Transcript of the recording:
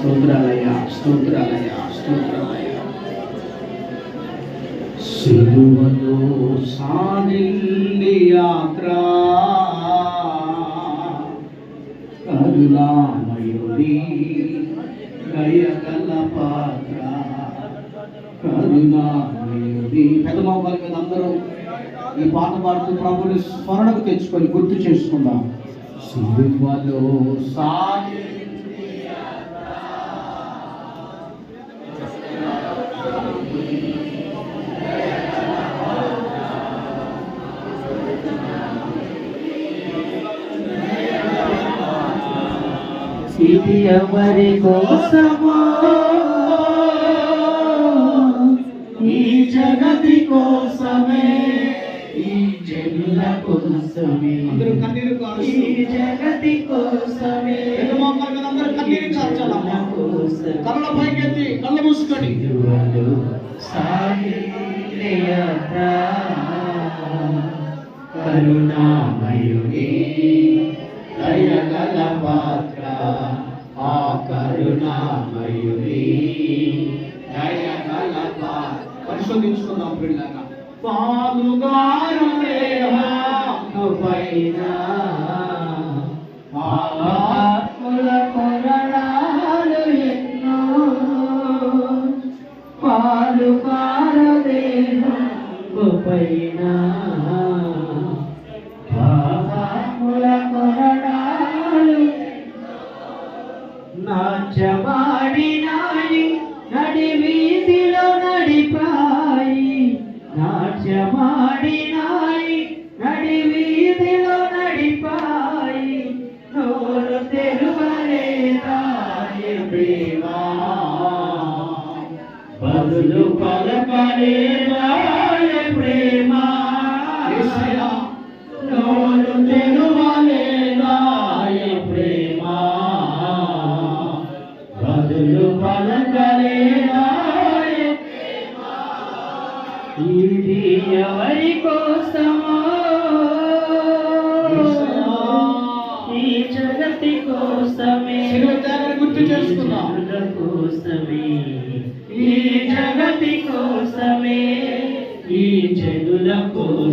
స్తోత్రాలయ స్తోత్రాలయ స్తోత్రాలయ సిలువలో సాగిల్లి యాత్ర కరుణామయుడి దయగల పాత్ర కరుణామయుడి. పెద్ద మోకాల మీద అందరూ ఈ పాట పాడుతూ ప్రభుని స్మరణకు తెచ్చుకొని గుర్తు చేసుకుందాం. సిలువలో సాగిల్లి ఇది ఎవరి కోసమో? ఈ జగతి కోసమే ఈ జనుల కోసమే. ఈ జగతి కోసమే కళ్ళ పైకెత్తి కళ్ళు మూసుకొని. కరుణామయుడే కరుణామయుడే దయగల పాత్ర. పరిశోధించుకుందాం పిల్లగా పాలుగారు పాలుగారు పైన ఆత్మల కొరడాలు పైన నాట్యమాడినాయి నడి వీధిలో నడిపాయి. నాట్యమాడినాయి నడి వీధిలో నడిపాయి. నోరు తెరువలేదాయి ప్రేమా? బదులు పలకలేదాయ ప్రేమా? ఇది ఎవరి కోసమో ఈ జగతి కోసమే గుర్తు జనుల కోసమే ఈ జగతి కోసమే ఈ జనుల కోసం